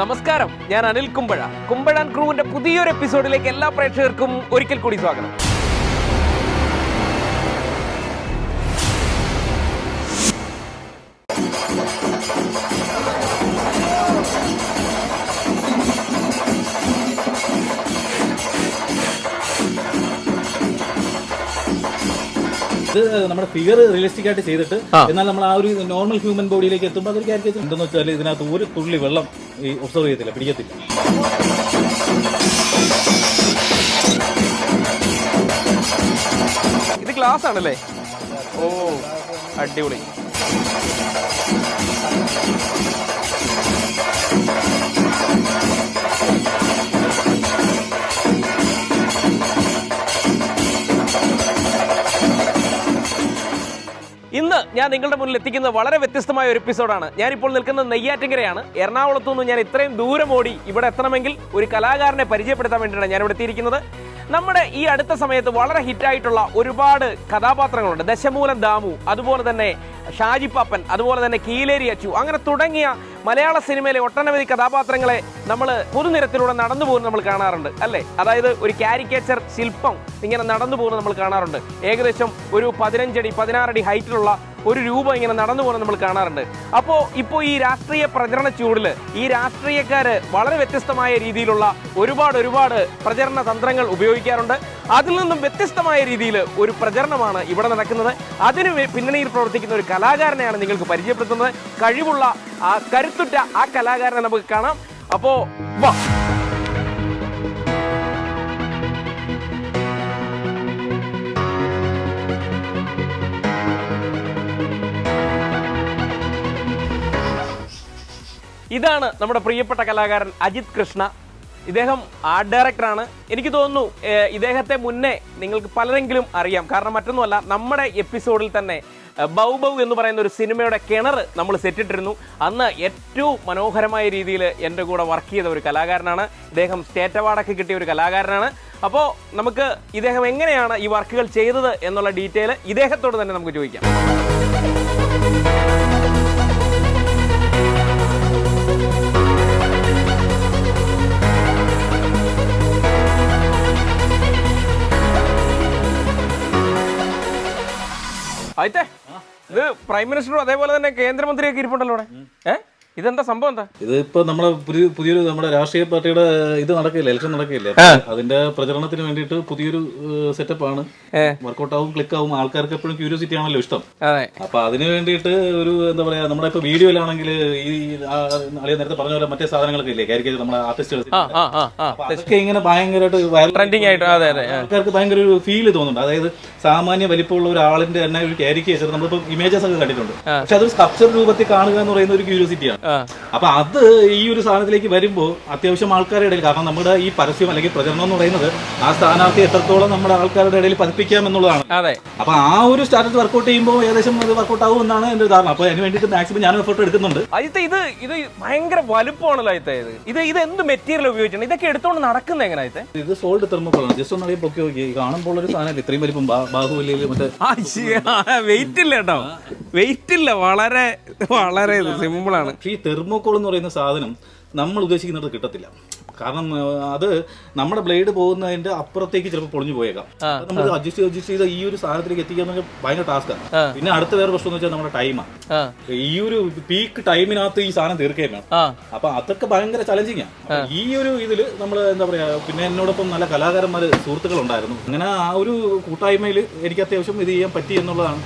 നമസ്കാരം ഞാൻ അനിൽ കുമ്പഴ. കുമ്പഴാൻ ക്രൂവിന്റെ പുതിയൊരു എപ്പിസോഡിലേക്ക് എല്ലാ പ്രേക്ഷകർക്കും ഒരിക്കൽ കൂടി സ്വാഗതം. ഇത് നമ്മുടെ ഫിഗർ റിയലിസ്റ്റിക് ആയിട്ട് ചെയ്തിട്ട് എന്നാൽ നമ്മൾ ആ ഒരു നോർമൽ ഹ്യൂമൻ ബോഡിയിലേക്ക് എത്തുമ്പോൾ അതൊരു കാര്യം എന്തെന്ന് വെച്ചാൽ ഇതിനകത്ത് ഒരു തുള്ളി വെള്ളം ഈ ഒബ്സർവ് ചെയ്യത്തില്ല പിടിക്കത്തില്ല. ഇത് ഗ്ലാസ് ആണല്ലേ ഓ അടിപൊളി. ഇന്ന് ഞാൻ നിങ്ങളുടെ മുന്നിൽ എത്തിക്കുന്ന വളരെ വ്യത്യസ്തമായ ഒരു എപ്പിസോഡാണ്. ഞാനിപ്പോൾ നിൽക്കുന്നത് നെയ്യാറ്റിങ്കരയാണ് എറണാകുളത്തു നിന്ന് ഞാൻ ഇത്രയും ദൂരം ഓടി ഇവിടെ എത്തണമെങ്കിൽ ഒരു കലാകാരനെ പരിചയപ്പെടുത്താൻ വേണ്ടിയിട്ടാണ് ഞാൻ ഇവിടെ എത്തിയിരിക്കുന്നത്. നമ്മുടെ ഈ അടുത്ത സമയത്ത് വളരെ ഹിറ്റായിട്ടുള്ള ഒരുപാട് കഥാപാത്രങ്ങളുണ്ട്. ദശമൂലം ദാമു അതുപോലെ തന്നെ ഷാജിപ്പാപ്പൻ അതുപോലെ തന്നെ കീലേരി അച്ചു. അങ്ങനെ തുടങ്ങിയ മലയാള സിനിമയിലെ ഒട്ടനവധി കഥാപാത്രങ്ങളെ നമ്മൾ പൊതുനിരത്തിലൂടെ നടന്നു പോകുന്നത് നമ്മൾ കാണാറുണ്ട് അല്ലേ? അതായത് ഒരു കാരിക്കേച്ചർ ശില്പം ഇങ്ങനെ നടന്നു പോകുന്നത് നമ്മൾ കാണാറുണ്ട്. ഏകദേശം ഒരു പതിനഞ്ചടി പതിനാറടി ഹൈറ്റിലുള്ള ഒരു രൂപ ഇങ്ങനെ നടന്നു പോകുന്നത് നമ്മൾ കാണാറുണ്ട്. അപ്പോൾ ഇപ്പോൾ ഈ രാഷ്ട്രീയ പ്രചരണ ചൂടിൽ ഈ രാഷ്ട്രീയക്കാർ വളരെ വ്യത്യസ്തമായ രീതിയിലുള്ള ഒരുപാട് ഒരുപാട് പ്രചരണ തന്ത്രങ്ങൾ ഉപയോഗിക്കാറുണ്ട്. അതിൽ നിന്നും വ്യത്യസ്തമായ രീതിയിൽ ഒരു പ്രചരണമാണ് ഇവിടെ നടക്കുന്നത്. അതിന് പിന്നണിയിൽ പ്രവർത്തിക്കുന്ന ഒരു കലാകാരനെയാണ് നിങ്ങൾക്ക് പരിചയപ്പെടുത്തുന്നത്. കഴിവുള്ള കരുത്തുറ്റ ആ കലാകാരനെ നമുക്ക് കാണാം. അപ്പോൾ വാ. ഇതാണ് നമ്മുടെ പ്രിയപ്പെട്ട കലാകാരൻ അജിത് കൃഷ്ണ. ഇദ്ദേഹം ആർട്ട് ഡയറക്ടറാണ് എനിക്ക് തോന്നുന്നു ഇദ്ദേഹത്തെ മുന്നേ നിങ്ങൾക്ക് പലരെങ്കിലും അറിയാം. കാരണം മറ്റൊന്നുമല്ല നമ്മുടെ എപ്പിസോഡിൽ തന്നെ ബൗ ബൗ എന്ന് പറയുന്ന ഒരു സിനിമയുടെ കിണർ നമ്മൾ സെറ്റിട്ടിരുന്നു അന്ന് ഏറ്റവും മനോഹരമായ രീതിയിൽ എന്റെ കൂടെ വർക്ക് ചെയ്ത ഒരു കലാകാരനാണ്. ഇദ്ദേഹം സ്റ്റേറ്റ് അവാർഡൊക്കെ കിട്ടിയ ഒരു കലാകാരനാണ്. അപ്പോൾ നമുക്ക് ഇദ്ദേഹം എങ്ങനെയാണ് ഈ വർക്കുകൾ ചെയ്തത് എന്നുള്ള ഡീറ്റെയിൽ ഇദ്ദേഹത്തോട് തന്നെ നമുക്ക് ചോദിക്കാം. ആയിത്തെ ഇത് പ്രൈം മിനിസ്റ്ററും അതേപോലെ തന്നെ കേന്ദ്രമന്ത്രിയൊക്കെ ഇരിപ്പുണ്ടല്ലോ അവിടെ. ഏ? ഇതെന്താ സംഭവം എന്താ? ഇതിപ്പോ നമ്മളെ പുതിയ പുതിയൊരു നമ്മുടെ രാഷ്ട്രീയ പാർട്ടിയുടെ ഇത് നടക്കില്ല ഇലക്ഷൻ നടക്കില്ല? അതിന്റെ പ്രചരണത്തിന് വേണ്ടിയിട്ട് പുതിയൊരു സെറ്റപ്പ് ആണ്. വർക്കൗട്ട് ആവും ക്ലിക്ക് ആവും. ആൾക്കാർക്ക് എപ്പോഴും ക്യൂരിയോസിറ്റി ആണല്ലോ ഇഷ്ടം. അപ്പൊ അതിന് വേണ്ടിയിട്ട് ഒരു എന്താ പറയാ നമ്മുടെ ഇപ്പൊ വീഡിയോയിലാണെങ്കിൽ ഈ അളിയ നേരത്തെ പറഞ്ഞ പോലെ മറ്റേ സാധനങ്ങളൊക്കെ ഇല്ലേ? കാരിക്കേജ് നമ്മുടെ ആർട്ടിസ്റ്റുകൾ അതൊക്കെ ഇങ്ങനെ ഭയങ്കരമായിട്ട് വൈറൽ ട്രെൻഡിങ് ആയിട്ട് ആൾക്കാർക്ക് ഭയങ്കര ഒരു ഫീൽ തോന്നുന്നുണ്ട്. അതായത് സാമാന്യ വലിപ്പമുള്ള ഒരാളിന്റെ തന്നെ ഒരു കാരിക്കേച്ചർ നമ്മളിപ്പോ ഇമേജസ് ഒക്കെ കണ്ടിട്ടുണ്ട്. പക്ഷെ അതൊരു സ്ട്രക്ചർ രൂപത്തിൽ കാണുക എന്ന് പറയുന്ന ഒരു ക്യൂരിയോസിറ്റിയാണ്. അപ്പൊ അത് ഈ ഒരു സാധനത്തിലേക്ക് വരുമ്പോൾ അത്യാവശ്യം ആൾക്കാരുടെ ഇടയിൽ കാരണം നമ്മുടെ ഈ പരസ്യം അല്ലെങ്കിൽ പ്രചരണം എന്ന് പറയുന്നത് ആ സ്ഥാനാർത്ഥി എത്രത്തോളം നമ്മുടെ ആൾക്കാരുടെ ഇടയിൽ പതിപ്പിക്കാം എന്നുള്ളതാണ്. അതെ. അപ്പൊ ആ ഒരു സ്റ്റാറ്റസ് വർക്കൗട്ട് ചെയ്യുമ്പോൾ ഏകദേശം അത് വർക്കൗട്ട് ആവും എന്നാണ് എന്റെ ധാരണ. അപ്പൊ അതിന് വേണ്ടിയിട്ട് മാക്സിമം ഞാൻ എഫർട്ട് എടുക്കുന്നുണ്ട്. അജിത്തെ ഇത് ഇത് ഭയങ്കര വലുപ്പമാണല്ലോ അജിത്തെ. ഇത് ഇത് ഇത് എന്ത് മെറ്റീരിയൽ ഉപയോഗിച്ചാണ്? ഇതൊക്കെ എടുത്തോണ്ട് നടക്കുന്നത് എങ്ങനെ അജിത്തെ? ഇത് സോൾഡ് തെർമോക്കോളാണ് ജസ്റ്റ് ഒന്ന് പൊക്കി നോക്കി. കാണുമ്പോൾ ഒരു സാധനം ഇത്രയും വലിപ്പം ബാഹുബലിയിൽ മറ്റേ വെയിറ്റ് ഇല്ല കേട്ടോ. വെയിറ്റ് ഇല്ല. വളരെ വളരെ സിമ്പിൾ ആണ്. ഈ തെർമോക്കോൾ എന്ന് പറയുന്ന സാധനം നമ്മൾ ഉദ്ദേശിക്കുന്നത് കിട്ടത്തില്ല. കാരണം അത് നമ്മുടെ ബ്ലേഡ് പോകുന്നതിന്റെ അപ്പുറത്തേക്ക് ചിലപ്പോൾ പൊളിഞ്ഞു പോയേക്കാം. നമ്മൾ അഡ്ജസ്റ്റ് അഡ്ജസ്റ്റ് ചെയ്ത ഈ ഒരു സാധനത്തിലേക്ക് എത്തിക്കാൻ എന്ന് ഭയങ്കര ടാസ്ക്കാണ്. പിന്നെ അടുത്ത വേറെ പ്രശ്നം എന്ന് വെച്ചാൽ നമ്മുടെ ടൈമാണ് ഈ ഒരു പീക്ക് ടൈമിനകത്ത് ഈ സാധനം തീർക്കുകയും വേണം. അപ്പൊ അതൊക്കെ ഭയങ്കര ചലഞ്ചിങ് ആണ് ഈ ഒരു ഇതിൽ നമ്മൾ എന്താ പറയാ പിന്നെ എന്നോടൊപ്പം നല്ല കലാകാരന്മാര് സുഹൃത്തുക്കൾ ഉണ്ടായിരുന്നു അങ്ങനെ ആ ഒരു കൂട്ടായ്മയിൽ എനിക്ക് അത്യാവശ്യം ഇത് ചെയ്യാൻ പറ്റി എന്നുള്ളതാണ്.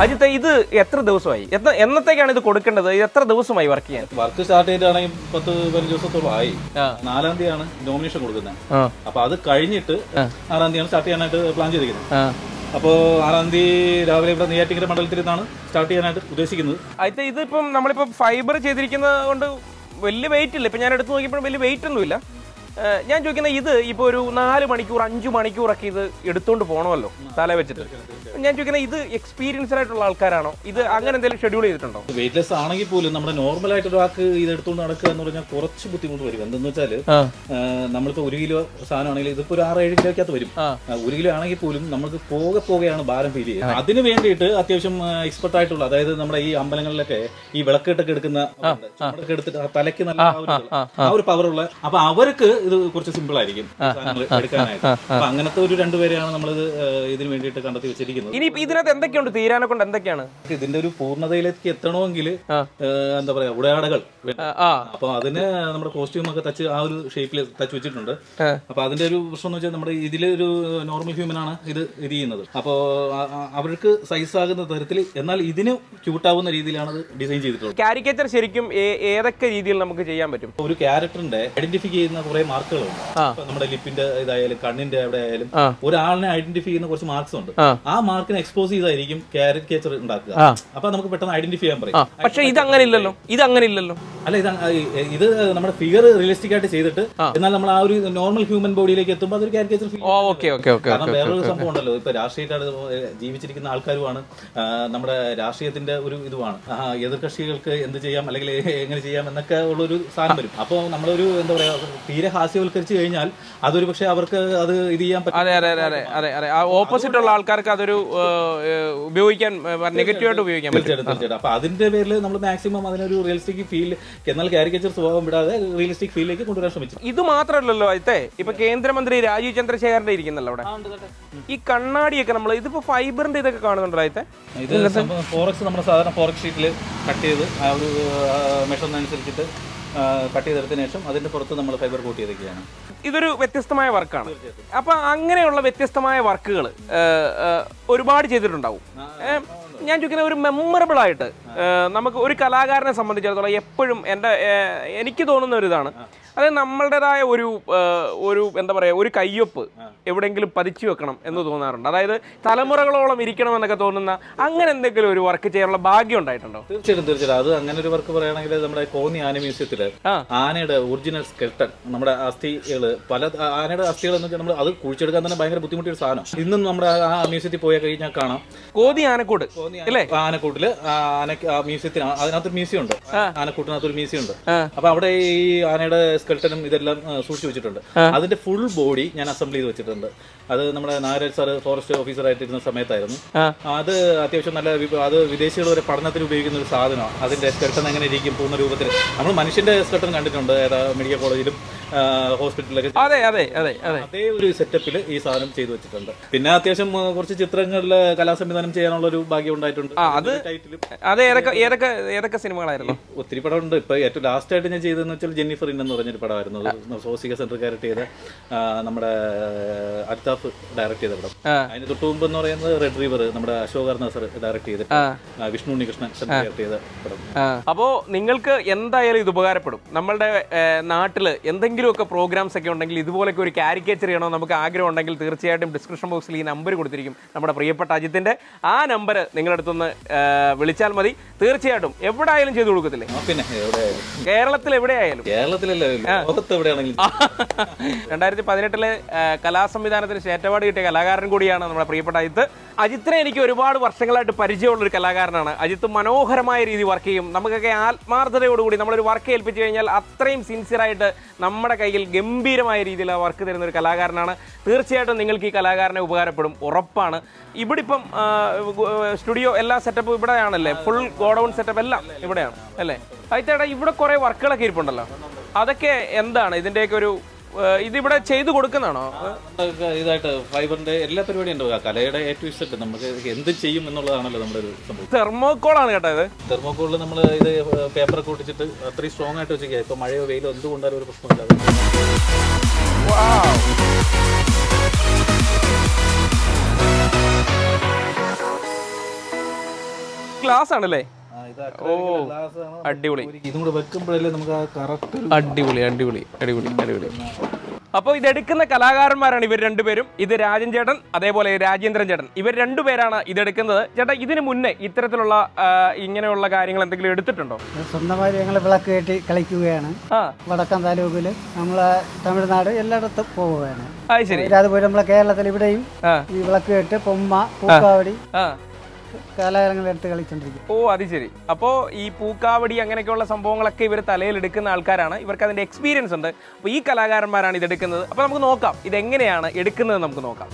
അജിത്തെ ഇത് എത്ര ദിവസമായി? എത്ര എന്നത്തേക്കാണ് ഇത് കൊടുക്കേണ്ടത്? ഇത് എത്ര ദിവസമായി വർക്ക് ചെയ്യാൻ? വർക്ക് സ്റ്റാർട്ട് ചെയ്തിട്ടാണെങ്കിൽ പത്ത് പതിനഞ്ച് ദിവസത്തോളം ആയി. നാലാം തീയതിയാണ് നോമിനേഷൻ കൊടുക്കുന്നത്. അപ്പൊ അത് കഴിഞ്ഞിട്ട് ആറാം തീയതിയാണ് സ്റ്റാർട്ട് ചെയ്യാനായിട്ട് പ്ലാൻ ചെയ്തിരിക്കുന്നത്. അപ്പോ അപ്പോൾ ആറാം തീയതി രാവിലെ ഇവിടെ നെയ്യാറ്റിങ്കര മണ്ഡലത്തിൽ നിന്നാണ് സ്റ്റാർട്ട് ചെയ്യാനായിട്ട് ഉദ്ദേശിക്കുന്നത്. അജിത്തെ ഇതിപ്പം നമ്മളിപ്പോ ഫൈബർ ചെയ്തിരിക്കുന്നത് കൊണ്ട് വലിയ വെയിറ്റ് ഇല്ല. ഇപ്പം ഞാൻ എടുത്ത് നോക്കിയപ്പോൾ വലിയ വെയിറ്റ് ഒന്നുമില്ല. ഞാൻ ചോദിക്കുന്ന ഇത് ഇപ്പോൾ ഒരു നാല് മണിക്കൂർ അഞ്ച് മണിക്കൂറൊക്കെ ഇത് എടുത്തുകൊണ്ട് പോകണമല്ലോ തല വെച്ചിട്ട്. ഞാൻ ചോദിക്കുന്ന ഇത് എക്സ്പീരിയൻസ്ഡ് ആയിട്ടുള്ള ആൾക്കാരാണോ? ഇത് അങ്ങനെ എന്തെങ്കിലും ഷെഡ്യൂൾ ചെയ്തിട്ടുണ്ടോ? വെയിറ്റ്ലെസ് ആണെങ്കിൽ പോലും നമ്മുടെ നോർമൽ ആയിട്ട് ഒരാൾക്ക് ഇത് എടുത്തുകൊണ്ട് നടക്കുക എന്ന് പറഞ്ഞാൽ കുറച്ച് ബുദ്ധിമുട്ട് വരും. എന്തെന്ന് വെച്ചാൽ നമ്മളിപ്പോൾ ഒരു കിലോ സാധനമാണെങ്കിൽ ഇതിപ്പോ ഒരു ആറ് ഏഴ് കിലോക്കകത്ത് വരും. ഒരു കിലോ ആണെങ്കിൽ പോലും നമുക്ക് പോകെ പോകെയാണ് ഭാരം ഫീൽ ചെയ്യുന്നത് അതിന് വേണ്ടിയിട്ട് അത്യാവശ്യം എക്സ്പെർട്ട് ആയിട്ടുള്ള അതായത് നമ്മുടെ ഈ അമ്പലങ്ങളിലൊക്കെ ഈ വിളക്കെട്ടൊക്കെ എടുക്കുന്ന എടുത്തിട്ട് തലയ്ക്ക് നല്ല ആ ഒരു ഇത്. ആ ഒരു പവറുള്ള അപ്പൊ അവർക്ക് ഇത് കുറച്ച് സിമ്പിൾ ആയിരിക്കും. സാധനങ്ങൾ എടുക്കാനായിട്ട്. അപ്പൊ അങ്ങനത്തെ ഒരു രണ്ടുപേരെയാണ് നമ്മൾ ഇതിന് വേണ്ടിയിട്ട് കണ്ടെത്തി വെച്ചിരിക്കുന്നത്. ഇനി ഇതിനകത്ത് എന്തൊക്കെയുണ്ട്? തീരാനെ കൊണ്ട് എന്തൊക്കെയാണ്? ഇതിന്റെ ഒരു പൂർണതയിലേക്ക് എത്തണമെങ്കിൽ എന്താ പറയാ ഉടയാടകൾ അപ്പൊ അതിന് നമ്മുടെ കോസ്റ്റ്യൂം ഒക്കെ തച്ച് ആ ഒരു ഷേപ്പിൽ തച്ച് വെച്ചിട്ടുണ്ട്. അപ്പൊ അതിന്റെ ഒരു പ്രശ്നം എന്ന് വെച്ചാൽ നമ്മുടെ ഇതിലെ ഒരു നോർമൽ ഹ്യൂമൻ ആണ് ഇത് ഇത് ചെയ്യുന്നത്. അപ്പോൾ അവർക്ക് സൈസ് ആകുന്ന തരത്തിൽ എന്നാൽ ഇതിന് ക്യൂട്ടാവുന്ന രീതിയിലാണ് അത് ഡിസൈൻ ചെയ്തിട്ടുള്ളത്. കാരിക്കേച്ചർ ശരിക്കും ഏതൊക്കെ രീതിയിൽ നമുക്ക് ചെയ്യാൻ പറ്റും? ഒരു ക്യാരക്ടറിന്റെ ഐഡന്റിഫൈ ചെയ്യുന്ന കുറെ മാർക്കുകളുണ്ട്. നമ്മുടെ ലിപ്പിന്റെ ഇതായാലും കണ്ണിന്റെ അവിടെ ആയാലും ഒരാളിനെ ഐഡന്റിഫൈ ചെയ്യുന്ന കുറച്ച് മാർക്സ് ഉണ്ട്. ആ. മാർക്കിനെ എക്സ്പോസ് ചെയ്തായിരിക്കും കാരിക്കേച്ചർ ഉണ്ടാക്കുക. അപ്പൊ നമുക്ക് പെട്ടെന്ന് ഐഡന്റിഫൈ ചെയ്യാൻ പറയും പക്ഷെ ഇത് അങ്ങനെ ഇല്ലല്ലോ ഇത് അങ്ങനെ ഇല്ലല്ലോ അല്ല ഇത് ഇത് നമ്മുടെ ഫിഗർ റിയലിസ്റ്റിക് ആയിട്ട് ചെയ്തിട്ട് എന്നാൽ നമ്മൾ ആ ഒരു നോർമൽ ഹ്യൂമൻ ബോഡിയിലേക്ക് എത്തുമ്പോൾ അതൊരു caricature feel oh okay okay okay കാരണം വേറൊരു സംഭവം ഉണ്ടല്ലോ. ഇപ്പൊ രാഷ്ട്രീയമായിട്ട് ജീവിച്ചിരിക്കുന്ന ആൾക്കാരുമാണ് നമ്മുടെ രാഷ്ട്രീയത്തിന്റെ ഒരു ഇതുമാണ്. എതിർകക്ഷികൾക്ക് എന്ത് ചെയ്യാം അല്ലെങ്കിൽ എങ്ങനെ ചെയ്യാം എന്നൊക്കെ ഉള്ളൊരു സാധനം വരും. അപ്പോൾ നമ്മളൊരു എന്താ പറയാ തീരെ ഹാസ്യവൽക്കരിച്ചു കഴിഞ്ഞാൽ അതൊരു പക്ഷേ അവർക്ക് അത് ഇത് ചെയ്യാൻ പറ്റും. അതെ അതെ അതെ അതെ അതെ അതെ. ആ ഓപ്പോസിറ്റ് ഉള്ള ആൾക്കാർക്ക് അതൊരു ഉപയോഗിക്കാൻ നെഗറ്റീവായിട്ട് ഉപയോഗിക്കാൻ തീർച്ചയായിട്ടും തീർച്ചയായിട്ടും. അപ്പൊ അതിന്റെ പേരിൽ നമ്മൾ മാക്സിമം അതിനൊരു റിയലിസ്റ്റിക് ഫീൽ എന്നാൽ കാരിക്കേച്ചർ സ്വഭാവം വിടാതെ റിയലിസ്റ്റിക് ഫീലിലേക്ക് കൊണ്ടുവരാൻ ശ്രമിച്ചു. ഇത് മാത്രമല്ലല്ലോ അതെ ഇപ്പൊ കേന്ദ്രമന്ത്രി രാജീവ് ചന്ദ്രശേഖരന്റെ ഇരിക്കുന്നല്ലോ അവിടെ. ഈ കണ്ണാടിയൊക്കെ നമ്മൾ ഇതിപ്പോ ഫൈബറിന്റെ ഇതൊക്കെ കാണുന്നുണ്ടോ അതെ ഇത് ഫോറക്സ് നമ്മുടെ സാധാരണ ഫോറക്സ് ഷീറ്റിൽ കട്ട് ചെയ്ത് ആ ഒരു മെഷറിനനുസരിച്ചിട്ട് കട്ട് ചെയ്തെടുത്തതിന് ശേഷം അതിന്റെ പുറത്ത് നമ്മൾ ഫൈബർ കോട്ട് ചെയ്തൊക്കെയാണ് ഇതൊരു വ്യത്യസ്തമായ വർക്കാണ്. അപ്പൊ അങ്ങനെയുള്ള വ്യത്യസ്തമായ വർക്കുകൾ ഒരുപാട് ചെയ്തിട്ടുണ്ടാവും. ഞാൻ ചോദിക്കുന്ന ഒരു മെമ്മറബിൾ ആയിട്ട് നമുക്ക് ഒരു കലാകാരനെ സംബന്ധിച്ചിടത്തോളം എപ്പോഴും എന്റെ എനിക്ക് തോന്നുന്ന ഒരു ഇതാണ്. അത് നമ്മളുടേതായ ഒരു ഒരു എന്താ പറയുക ഒരു കയ്യൊപ്പ് എവിടെയെങ്കിലും പതിച്ചു വെക്കണം എന്ന് തോന്നാറുണ്ട്. അതായത് തലമുറകളോളം ഇരിക്കണം എന്നൊക്കെ തോന്നുന്ന അങ്ങനെ എന്തെങ്കിലും ഒരു വർക്ക് ചെയ്യാനുള്ള ഭാഗ്യം ഉണ്ടായിട്ടുണ്ടോ? തീർച്ചയായിട്ടും തീർച്ചയായിട്ടും. അത് അങ്ങനെ ഒരു വർക്ക് പറയുകയാണെങ്കിൽ നമ്മുടെ കോന്നി ആന മ്യൂസിയത്തിൽ ആനയുടെ ഒറിജിനൽ സ്കെൽട്ടൺ നമ്മുടെ അസ്ഥികൾ പല ആനയുടെ അസ്ഥികൾ എന്ന് വെച്ചാൽ നമ്മൾ അത് കുഴിച്ചെടുക്കാൻ തന്നെ ഭയങ്കര ബുദ്ധിമുട്ടിയ ഒരു സാധനം. ഇന്നും നമ്മുടെ ആ മ്യൂസിയത്തിൽ പോയി കഴിഞ്ഞാൽ കാണാം. കോതി ആനക്കൂട് അല്ലേ? ആനക്കൂട്ടിൽ ആ ആനക്ക് ആ മ്യൂസിയത്തിന് അതിനകത്തൊരു മ്യൂസിയം ഉണ്ട് ആനക്കൂട്ടിനകത്തൊരു മ്യൂസിയം ഉണ്ട്. അപ്പൊ അവിടെ ഈ ആനയുടെ സ്കെൽട്ടനും ഇതെല്ലാം സൂക്ഷിച്ചു വെച്ചിട്ടുണ്ട്. അതിന്റെ ഫുൾ ബോഡി ഞാൻ അസംബിൾ ചെയ്ത് വെച്ചിട്ടുണ്ട്. അത് നമ്മുടെ നാരായൺ സാർ ഫോറസ്റ്റ് ഓഫീസർ ആയിട്ടിരുന്ന സമയത്തായിരുന്നു. അത് അത്യാവശ്യം നല്ല അത് വിദേശികൾ വരെ പഠനത്തിന് ഉപയോഗിക്കുന്ന ഒരു സാധനമാണ്. അതിന്റെ സ്കെൽട്ടൻ എങ്ങനെ ഇരിക്കും പൂർണ രൂപത്തിൽ. നമ്മൾ മനുഷ്യന്റെ സ്കെൽട്ടൻ കണ്ടിട്ടുണ്ട് ഏതാ മെഡിക്കൽ കോളേജിലും ഹോസ്പിറ്റലിലൊക്കെ അതെ അതെ അതെ അതെ. ഒരു സെറ്റപ്പിൽ ഈ സാധനം ചെയ്തു വെച്ചിട്ടുണ്ട്. പിന്നെ അത്യാവശ്യം കുറച്ച് ചിത്രങ്ങളിൽ കലാസംവിധാനം ചെയ്യാനുള്ള ഒരു ഭാഗ്യം ഉണ്ടായിട്ടുണ്ട്. അത് അത് ഏതൊക്കെ ഏതൊക്കെ ഏതൊക്കെ സിനിമകളായിരുന്നു? ഒത്തിരി പടമുണ്ട്. ഇപ്പൊ ഏറ്റവും ലാസ്റ്റ് ആയിട്ട് ഞാൻ ചെയ്തതെന്ന് വെച്ചാൽ ജെന്നിഫർ ഇൻ എന്ന് പറഞ്ഞൊരു പടമായിരുന്നു. സോസിക സെന്റർ ഡയറക്ട് ചെയ്ത നമ്മുടെ അൽതാഫ് ഡയറക്ട് ചെയ്ത പടം. അതിന് തൊട്ട് മുമ്പ് എന്ന് പറയുന്നത് റെഡ് റിവർ നമ്മുടെ അശോക് നസർ ഡയറക്ട് ചെയ്ത വിഷ്ണു ഉണ്ണികൃഷ്ണൻ ഡയറക്ട് ചെയ്ത പടം. അപ്പോ നിങ്ങൾക്ക് എന്തായാലും ഇത് ഉപകാരപ്പെടും. നമ്മളുടെ നാട്ടിൽ എന്തെങ്കിലുമൊക്കെ പ്രോഗ്രാംസ് ഒക്കെ ഉണ്ടെങ്കിൽ ഇതുപോലൊക്കെ ഒരു കാരിക്കേച്ചർ ചെയ്യണോ നമുക്ക് ആഗ്രഹം ഉണ്ടെങ്കിൽ തീർച്ചയായിട്ടും ഡിസ്ക്രിപ്ഷൻ ബോക്സിൽ ഈ നമ്പർ കൊടുത്തിരിക്കും. നമ്മുടെ പ്രിയപ്പെട്ട അജിത്തിന്റെ ആ നമ്പർ നിങ്ങളുടെ അടുത്തൊന്ന് വിളിച്ചാൽ മതി. തീർച്ചയായിട്ടും. എവിടെ ആയാലും ചെയ്തു കൊടുക്കത്തില്ലേ? പിന്നെ കേരളത്തിൽ എവിടെയായാലും. കേരളത്തിലല്ലേ ലോകത്ത് എവിടെയാണെങ്കിലും. രണ്ടായിരത്തി പതിനെട്ടിലെ കലാസംവിധാനത്തിന് സ്റ്റേറ്റ് അവാർഡ് കിട്ടിയ കലാകാരൻ കൂടിയാണ് നമ്മുടെ പ്രിയപ്പെട്ട അജിത്ത് അജിത്തിനെ എനിക്ക് ഒരുപാട് വർഷങ്ങളായിട്ട് പരിചയമുള്ള ഒരു കലാകാരനാണ്. അജിത്ത് മനോഹരമായ രീതി വർക്ക് ചെയ്യും. നമുക്കൊക്കെ ആത്മാർത്ഥതയോടുകൂടി നമ്മളൊരു വർക്ക് ഏൽപ്പിച്ചു കഴിഞ്ഞാൽ അത്രയും സിൻസിയറായിട്ട് നമ്മുടെ കയ്യിൽ ഗംഭീരമായ രീതിയിൽ ആ വർക്ക് തരുന്ന ഒരു കലാകാരനാണ്. തീർച്ചയായിട്ടും നിങ്ങൾക്ക് ഈ കലാകാരനെ ഉപകാരപ്പെടും. ഉറപ്പാണ്. ഇവിടെ ഇപ്പം സ്റ്റുഡിയോ എല്ലാ സെറ്റപ്പും ഇവിടെയാണല്ലേ? ഫുൾ ഗോഡൗൺ സെറ്റപ്പ് എല്ലാം ഇവിടെയാണ് അല്ലേ? അയച്ചേട്ടാ ഇവിടെ കുറേ വർക്കുകളൊക്കെ ഇരിപ്പുണ്ടല്ലോ. അതൊക്കെ എന്താണ്? ഇതിന്റെയൊക്കെ ഒരു ഇതിവിടെ ചെയ്തു കൊടുക്കുന്നതാണോ? ഇതായിട്ട് ഫൈബറിന്റെ എല്ലാ പരിപാടിയും കലയുടെ ഏറ്റവും ഇഷ്ടം നമുക്ക് എന്ത് ചെയ്യും എന്നുള്ളതാണല്ലോ നമ്മുടെ ഒരു സംഭവം. തെർമോക്കോളാണ് കേട്ടോ ഇത്. തെർമോക്കോളിൽ നമ്മൾ ഇത് പേപ്പർ ഒട്ടിച്ചിട്ട് അത്രയും സ്ട്രോങ് ആയിട്ട് വെച്ചിരിക്കുക ഇപ്പൊ മഴയോ വെയിലോ എന്ത് കൊണ്ടാലും ഒരു പ്രശ്നമില്ല. ക്ലാസ് ആണല്ലേ അടിപൊളി. ഇതും കൂടെ വെക്കുമ്പോഴല്ലേ നമുക്ക് ആ കറക്റ്റ് അടിപൊളി അടിപൊളി അടിപൊളി അടിപൊളി. അപ്പോൾ ഇതെടുക്കുന്ന കലാകാരന്മാരാണ് ഇവർ രണ്ടുപേരും. ഇത് രാജൻ ചേട്ടൻ അതേപോലെ രാജേന്ദ്രൻ ചേട്ടൻ. ഇവർ രണ്ടുപേരാണ് ഇതെടുക്കുന്നത്. ചേട്ടാ ഇതിന് മുന്നേ ഇത്തരത്തിലുള്ള ഇങ്ങനെയുള്ള കാര്യങ്ങൾ എന്തെങ്കിലും എടുത്തിട്ടുണ്ടോ? സ്വന്തമായി ഞങ്ങൾ വിളക്ക് കയറ്റി കളിക്കുകയാണ്. ആ. വടക്കൻ താലൂക്കിൽ നമ്മളെ തമിഴ്നാട് എല്ലായിടത്തും പോവുകയാണ്. അത് ശരി. പിന്നെ അതുപോലെ നമ്മളെ കേരളത്തിൽ ഇവിടെയും ഈ വിളക്ക് കെട്ട് പൊമ്മ പൂക്കാവടി ആ കലാകാരങ്ങൾ എടുത്ത് കളിച്ചോണ്ടിരിക്കും. ഓ അത് ശരി. അപ്പോൾ ഈ പൂക്കാവടി അങ്ങനെയൊക്കെയുള്ള സംഭവങ്ങളൊക്കെ ഇവർ തലയിൽ എടുക്കുന്ന ആൾക്കാരാണ്. ഇവർക്ക് അതിന്റെ എക്സ്പീരിയൻസ് ഉണ്ട്. അപ്പോൾ ഈ കലാകാരന്മാരാണ് ഇത് എടുക്കുന്നത് അപ്പോൾ നമുക്ക് നോക്കാം ഇത് എങ്ങനെയാണ് എടുക്കുന്നത് നമുക്ക് നോക്കാം.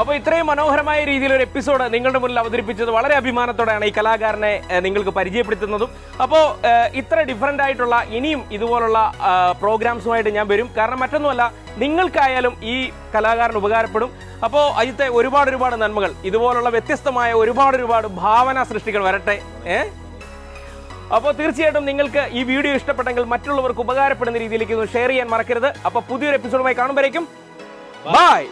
അപ്പോൾ ഇത്രയും മനോഹരമായ രീതിയിൽ ഒരു എപ്പിസോഡ് നിങ്ങളുടെ മുന്നിൽ അവതരിപ്പിച്ചത് വളരെ അഭിമാനത്തോടെയാണ് ഈ കലാകാരനെ നിങ്ങൾക്ക് പരിചയപ്പെടുത്തുന്നതും. അപ്പോൾ ഇത്ര ഡിഫറന്റ് ആയിട്ടുള്ള ഇനിയും ഇതുപോലുള്ള പ്രോഗ്രാംസുമായിട്ട് ഞാൻ വരും. കാരണം മറ്റൊന്നുമല്ല നിങ്ങൾക്കായാലും ഈ കലാകാരൻ ഉപകാരപ്പെടും. അപ്പോൾ അജിത്തെ ഒരുപാട് ഒരുപാട് നന്മകൾ ഇതുപോലുള്ള വ്യത്യസ്തമായ ഒരുപാട് ഒരുപാട് ഭാവന സൃഷ്ടികൾ വരട്ടെ ഏഹ് അപ്പോൾ തീർച്ചയായിട്ടും നിങ്ങൾക്ക് ഈ വീഡിയോ ഇഷ്ടപ്പെട്ടെങ്കിൽ മറ്റുള്ളവർക്ക് ഉപകാരപ്പെടുന്ന രീതിയിലേക്ക് ഒന്ന് ഷെയർ ചെയ്യാൻ മറക്കരുത്. അപ്പോൾ പുതിയൊരു എപ്പിസോഡുമായി കാണുമ്പോഴേക്കും ബൈ